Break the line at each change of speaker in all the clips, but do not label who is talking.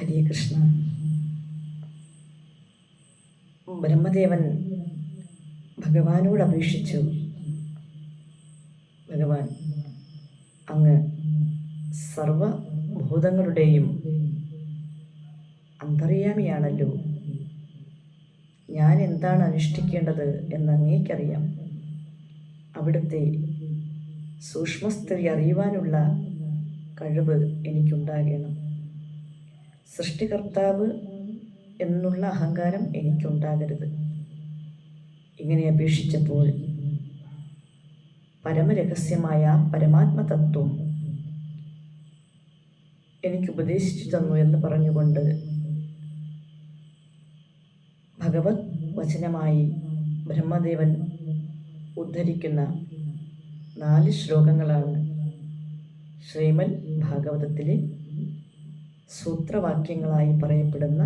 ഹരേ കൃഷ്ണ. ബ്രഹ്മദേവൻ ഭഗവാനോട് അപേക്ഷിച്ചു ഭഗവാൻ അങ്ങ് സർവഭൂതങ്ങളുടെയും അന്തറിയാമിയാണല്ലോ ഞാൻ എന്താണ് അനുഷ്ഠിക്കേണ്ടത് എന്ന് അങ്ങേക്കറിയാം. അവിടുത്തെ സൂക്ഷ്മസ്ഥിതി അറിയുവാനുള്ള കഴിവ് എനിക്കുണ്ടാകണം. സൃഷ്ടികർത്താവ് എന്നുള്ള അഹങ്കാരം എനിക്കുണ്ടാകരുത്. ഇങ്ങനെ അപേക്ഷിച്ചപ്പോൾ പരമരഹസ്യമായ പരമാത്മതത്വം എനിക്ക് ഉപദേശിച്ചു തന്നു എന്ന് പറഞ്ഞുകൊണ്ട് ഭഗവത് വചനമായി ബ്രഹ്മദേവൻ ഉദ്ധരിക്കുന്ന നാല് ശ്ലോകങ്ങളാണ് ശ്രീമൻ ഭാഗവതത്തിലെ സൂത്രവാക്യങ്ങളായി പറയപ്പെടുന്ന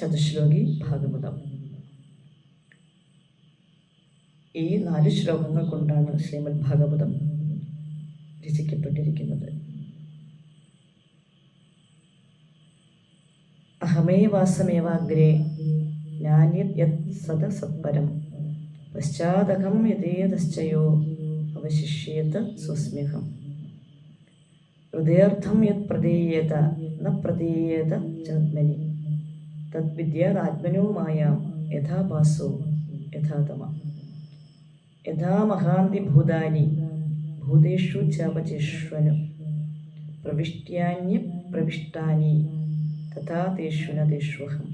ചതുശ്ലോകി ഭാഗവതം. ഈ നാല് ശ്ലോകങ്ങൾ കൊണ്ടാണ് ശ്രീമദ് ഭാഗവതം രചിക്കപ്പെട്ടിരിക്കുന്നത്. അഹമേവാസമേവാഗ്രേ നാന്യത് യത് സദസത്പരം പശ്ചാത്തകം യഥേതശ്ചയോ അവശിഷ്യേത സ്വസ്മ്യഹം. ഹൃദയാർത്ഥം യത് പ്രതീയത ന പ്രതീയത ജാത്മനി. തദ്വിദ്യാത്മനോ മായാം യഥാ ഭാസോ യഥാതമ. യഥാ മഹാന്തി ഭൂതാനി ഭൂതേഷു ചാപചേഷ്വനു. പ്രവിഷ്ട്യാന്യ പ്രവിഷ്ടാനി തഥാ തേഷ്വന തേഷ്വഹം.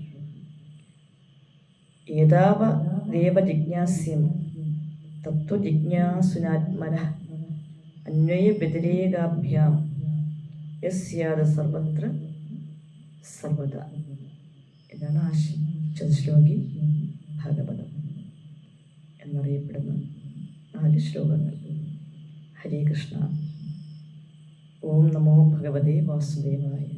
ഏതാവ ദേവജിജ്ഞാസ്യം തത്വജിജ്ഞാസുനാത്മന അന്വയവ്യതിരേകാഭ്യാം യസ്യാദ സർവത്ര സർവത ഇതാണ് ആശയം. ചതുശ്ലോകി ഭാഗവതം എന്നറിയപ്പെടുന്ന നാല് ശ്ലോകങ്ങൾ. ഹരേ കൃഷ്ണ. ഓം നമോ ഭഗവതേ വാസുദേവായ.